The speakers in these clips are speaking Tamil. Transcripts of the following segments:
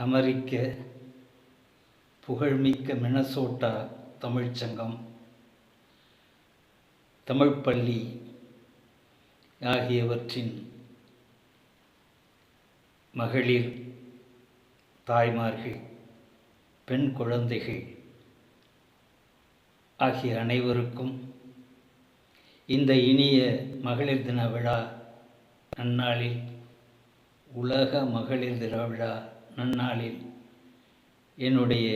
அமெரிக்க புகழ்மிக்க மினசோட்டா தமிழ்ச்சங்கம் தமிழ்ப்பள்ளி ஆகியவற்றின் மகளிர் தாய்மார்கள் பெண் குழந்தைகள் ஆகிய அனைவருக்கும் இந்த இனிய மகளிர் தின விழா நன்னாளில் உலக மகளிர் தின விழா நன்னாளில் என்னுடைய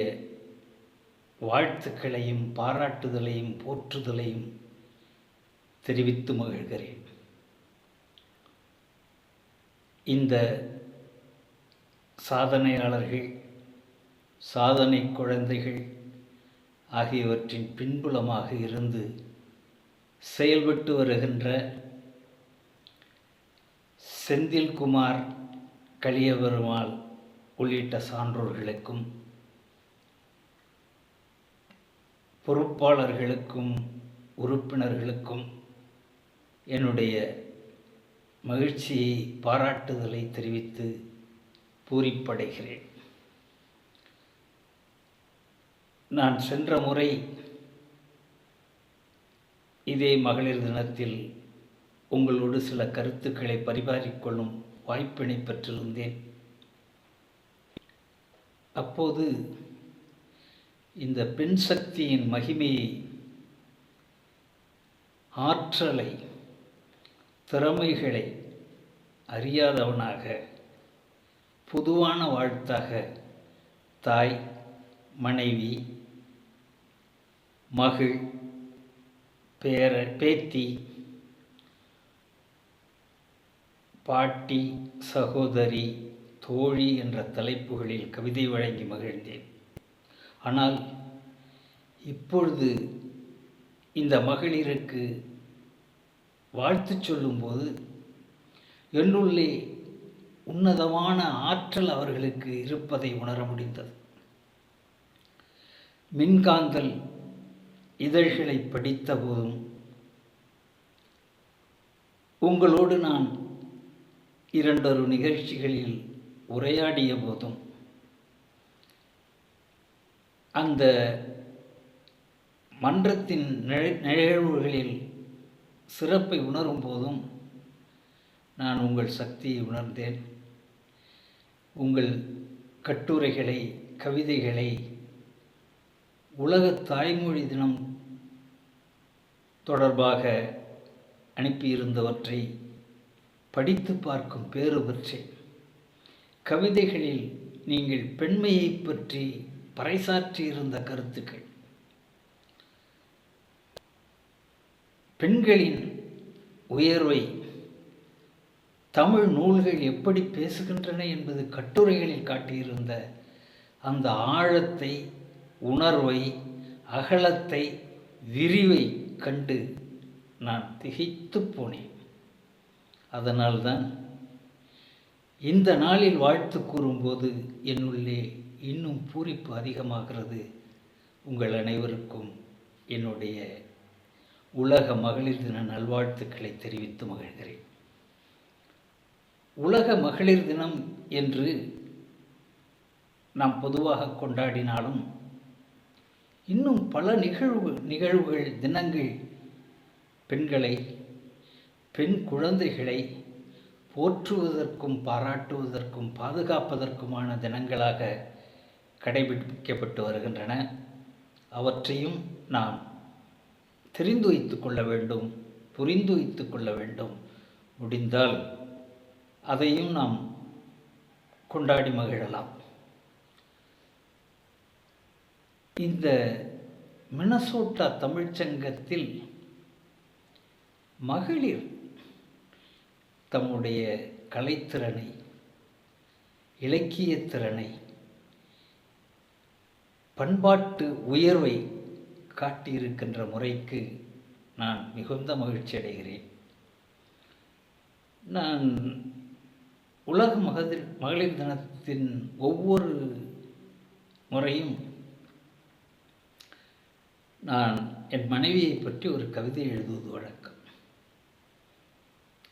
வாழ்த்துக்களையும் பாராட்டுதலையும் போற்றுதலையும் தெரிவித்து மகிழ்கிறேன். இந்த சாதனையாளர்கள் சாதனை குழந்தைகள் ஆகியவற்றின் பின்புலமாக இருந்து செயல்பட்டு வருகின்ற செந்தில்குமார் கலியபெருமாள் உள்ளிட்ட சான்றோர்களுக்கும் பொறுப்பாளர்களுக்கும் உறுப்பினர்களுக்கும் என்னுடைய மகிழ்ச்சியை பாராட்டுதலை தெரிவித்து பூரிப்படைகிறேன். நான் சென்ற முறை இதே மகளிர் தினத்தில் உங்களோடு சில கருத்துக்களை பரிமாறிக்கொள்ளும் வாய்ப்பினை பெற்றிருந்தேன். அப்போது இந்த பெண் சக்தியின் மகிமையை ஆற்றலை திறமைகளை அறியாதவனாக பொதுவான வாழ்த்தாக தாய் மனைவி மகள் பேர பேத்தி பாட்டி சகோதரி தோழி என்ற தலைப்புகளில் கவிதை வழங்கி மகிழ்ந்தேன். ஆனால் இப்பொழுது இந்த மகளிருக்கு வாழ்த்து சொல்லும்போது என்னுள்ளே உன்னதமான ஆற்றல் அவர்களுக்கு இருப்பதை உணர முடிந்தது. மின்காந்தல் இதழ்களை படித்த போதும் உங்களோடு நான் இரண்டொரு நிகழ்ச்சிகளில் உரையாடிய போதும். அந்த மன்றத்தின் நிகழ்வுகளில் சிறப்பை உணரும் போதும் நான் உங்கள் சக்தியை உணர்ந்தேன். உங்கள் கட்டுரைகளை கவிதைகளை உலக தாய்மொழி தினம் தொடர்பாக அனுப்பியிருந்தவற்றை படித்து பார்க்கும் பேறு பெற்றேன் கவிதைகளில் நீங்கள் பெண்மையை பற்றி பறைசாற்றியிருந்த கருத்துக்கள். பெண்களின் உயர்வை தமிழ் நூல்கள் எப்படி பேசுகின்றன என்பது கட்டுரைகளில் காட்டியிருந்த அந்த ஆழத்தை உணர்வை அகலத்தை விரிவை கண்டு நான் திகைத்து போனேன். அதனால்தான் இந்த நாளில் வாழ்த்து கூறும்போது என்னுள்ளே இன்னும் பூரிப்பு அதிகமாகிறது. உங்கள் அனைவருக்கும் என்னுடைய உலக மகளிர் தின நல்வாழ்த்துக்களை தெரிவித்து மகிழ்கிறேன். உலக மகளிர் தினம் என்று நாம் பொதுவாக கொண்டாடினாலும் இன்னும் பல நிகழ்வு நிகழ்வுகள் தினங்கள் பெண்களை பெண் குழந்தைகளை போற்றுவதற்கும் பாராட்டுவதற்கும் பாதுகாப்பதற்குமான தினங்களாக கடைபிடிக்கப்பட்டு வருகின்றன. அவற்றையும் நாம் தெரிந்து வைத்து கொள்ள வேண்டும் புரிந்து வைத்து கொள்ள வேண்டும். முடிந்தால் அதையும் நாம் கொண்டாடி மகிழலாம். இந்த மினசோட்டா தமிழ்ச்சங்கத்தில் மகளிர் தம்முடைய கலைத்திறனை இலக்கிய திறனை பண்பாட்டு உயர்வை காட்டியிருக்கின்ற முறைக்கு நான் மிகுந்த மகிழ்ச்சி அடைகிறேன். நான் உலக மகளிர் மகளிர் தினத்தின் ஒவ்வொரு முறையும் நான் என் மனைவியை பற்றி ஒரு கவிதை எழுதுவது வழக்கம்.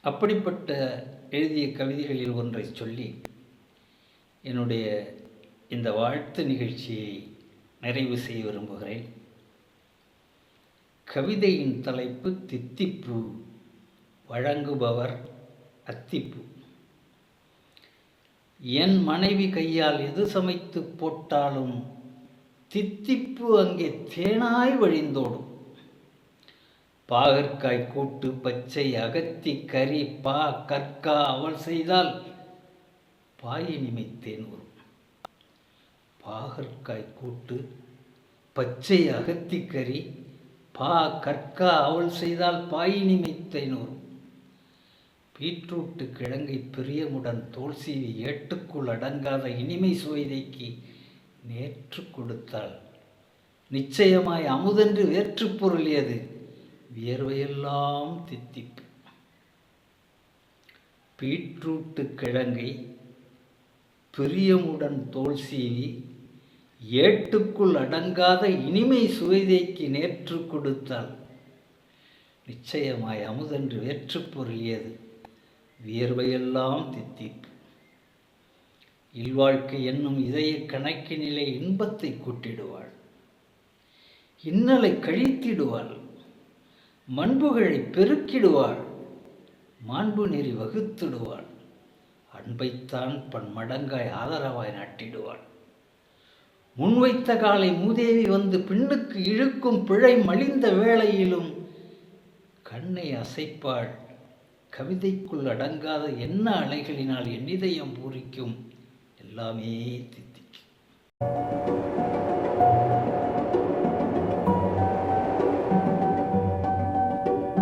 அப்படிப்பட்ட எழுதிய கவிதைகளில் ஒன்றை சொல்லி என்னுடைய இந்த வாழ்த்து நிகழ்ச்சியை நிறைவு செய்ய விரும்புகிறேன். கவிதையின் தலைப்பு தித்திப்பு வழங்குபவர் அத்திப்பு. என் மனைவி கையால் எது சமைத்து போட்டாலும் தித்திப்பு அங்கே தேனாய் வழிந்தோடும். பாகற்காய் கூட்டு பச்சை அகத்தி கறி பா கற்கா அவள் செய்தால் பாயினிமை தேன் வரும் பாகற்காய் கூட்டு பச்சை அகத்தி கறி பா கற்கா அவள் செய்தால் பாயினிமை தேன் வரும் பீட்ரூட்டு கிழங்கை பிரியமுடன் தோல் சீவி ஏட்டுக்குள் அடங்காத இனிமை சுவைதைக்கு நேற்று கொடுத்தாள். நிச்சயமாய் அமுதென்று வேற்று பொருளியது வியர்வையெல்லாம் தித்திப்பு. பீட்ரூட்டு கிழங்கை பிரியமுடன் தோல் சீவி ஏட்டுக்குள் அடங்காத இனிமை சுவைதைக்கு நேற்று கொடுத்தாள். நிச்சயமாய் அமுதென்று வேற்று பொருளியது. வியர்வையெல்லாம் தித்திப்பு. இல்வாழ்க்கை என்னும் இதய கணக்கினிலே இன்பத்தை கூட்டிடுவாள். இன்னலை கழித்திடுவாள். மண்புகளை பெருக்கிடுவாள். மாண்பு நெறி வகுத்திடுவாள். அன்பைத்தான் பன்மடங்காய் ஆதரவாய் நாட்டிடுவாள். முன்வைத்த காலை மூதேவி வந்து பின்னுக்கு இழுக்கும் பிழை மலிந்த வேளையிலும் கண்ணை அசைப்பாள். கவிதைக்குள் அடங்காத என்ன அலைகளினால் என் இதயம் பூரிக்கும்? எல்லாமே தித்திக்கும்.